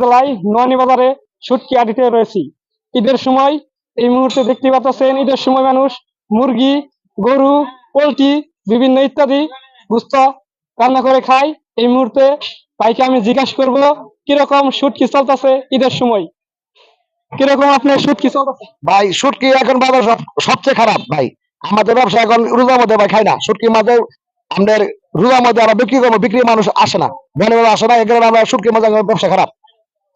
জেলায় নোয়ানি বাজারে সুটকি আটিতে রয়েছি। ঈদের সময় এই মুহূর্তে দেখতে পাচ্ছেন, ঈদের সময় মানুষ মুরগি, গরু, পোলট্রি, বিভিন্ন ইত্যাদি গুস্ত রান্না করে খায়। এই মুহূর্তে ভাইকে আমি জিজ্ঞাসা করব, কীরকম সুটকি চলতেছে ঈদের সময়? কীরকম আপনার সুটকি চলতেছে? ভাই শুটকি এখন বাজার সবচেয়ে খারাপ, ভাই। আমাদের ব্যবসা এখন রোজার মধ্যে ভাই খাই না। শুটকি মাঝে আমাদের রোজার মধ্যে আমরা বিক্রি করব বিক্রি মানুষ আসে না। ধনী আসে না এখানে আমরা শুটকি মাঝে ব্যবসা খারাপ।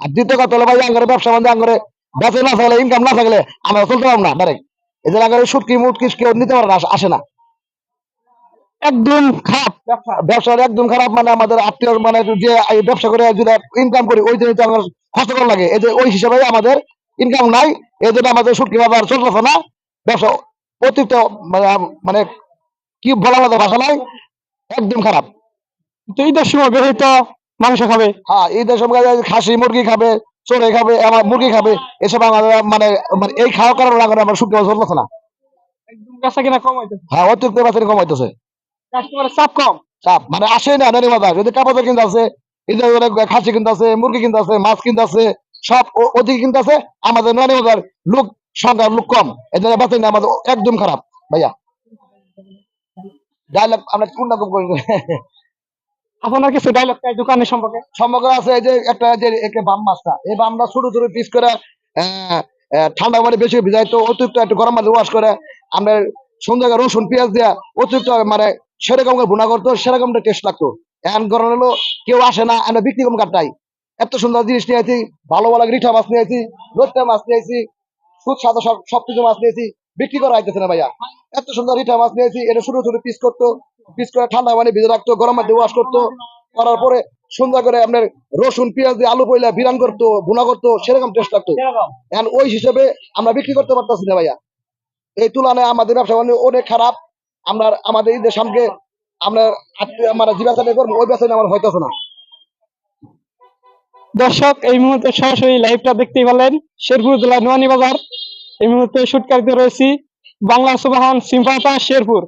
আর দ্বিতীয় কথা হলো ভাই, আঙ্গরে ব্যবসা মধ্যে আঙ্গরে বেঁচে না থাকলে ইনকাম না থাকলে আমরা চলতে পারব না ডাইরেক্ট এই যে আঙ্গরে শুটকি মুটকি কেউ নিতে পারে না, আসে না। একদম খারাপ ব্যবসা। একদম খারাপ মানে আমাদের আত্মীয় মানে যে ব্যবসা করে যদি ইনকাম করি, ওই জন্য আমার কষ্ট করা লাগে। এই যে ওই হিসাবে আমাদের ইনকাম নাই, এই জন্য আমাদের শুটকি বাজার চলতেছে না। ব্যবসা অতিরিক্ত মানে মানে কি বলার মতো ভাষা নাই, একদম খারাপ। তো ঈদের সময় বেশি তো মাংস খাবে। হ্যাঁ এই দেশের মধ্যে খাসি মুরগি খাবে চড়ে খাবে আমার মুরগি খাবে এসব আমাদের মানে মানে এই খাওয়া কারণে আমাদের আমার চলতেছে না। একদম বেচা কিনা কম হইতেছে। হ্যাঁ অতিরিক্ত কাস্টমারের চাপ কম। চাপ মানে আসে না নানি যদি কাপড় কিনতে আছে ওরা খাসি কিনতে আছে মুরগি কিনতে আছে মাছ কিনতে আছে সব ওদিকে কিনতে আছে আমাদের নানি লোক সংখ্যা লোক কম। এই জন্য বেতন আমাদের একদম খারাপ। ভাইয়া। ডায়লগ আমরা কোন রকম করি আপনার কিছু ডায়লগ চাই দোকানের সম্পর্কে? সমগ্র আছে এই যে একটা যে একে বাম মাছটা, এই বামটা ছোট ছোট পিস করে ঠান্ডা বেশি তো অতিরিক্ত একটু গরম মাঝে ওয়াশ করে, আমরা করে রসুন, পেঁয়াজ দিয়া অতিরিক্ত মানে সেরকম ভুনা করতো, সেরকমটা টেস্ট লাগতো। এখন গরম হলো, কেউ আসে না, আমরা বিক্রি কম কাটাই এত সুন্দর জিনিস নিয়েছি ভালো ভালো রিঠা মাছ নিয়েছি লোট্টা মাছ নিয়েছি সুদ সাদা সব সবকিছু মাছ নিয়েছি বিক্রি করা হইতেছে না ভাইয়া। এত সুন্দর রিঠা মাছ নিয়েছি এটা ছোট ছোট পিস করতো পিস করে ঠান্ডা মানে ভিজে রাখতো গরম মাঝে ওয়াশ করতো করার পরে সুন্দর করে আপনার রসুন পেঁয়াজ দিয়ে আলু পয়লা বিরান করতো ভুনা করতো সেরকম টেস্ট লাগতো। এখন ওই হিসেবে আমরা বিক্রি করতে পারতাছি না ভাইয়া। এই তুলনায় আমাদের ব্যবসা বাণিজ্য অনেক খারাপ আমরা আমাদের ঈদের সামনে আমরা আমরা যে ব্যবসাটা করব ওই ব্যবসা আমার হইতেছে না। দর্শক এই মুহূর্তে সরাসরি লাইভটা দেখতেই পেলেন শেরপুর জেলার নোয়ানি বাজার এই মুহূর্তে শুটকারিতে রয়েছি বাংলা সুবাহান সিম্পাতা শেরপুর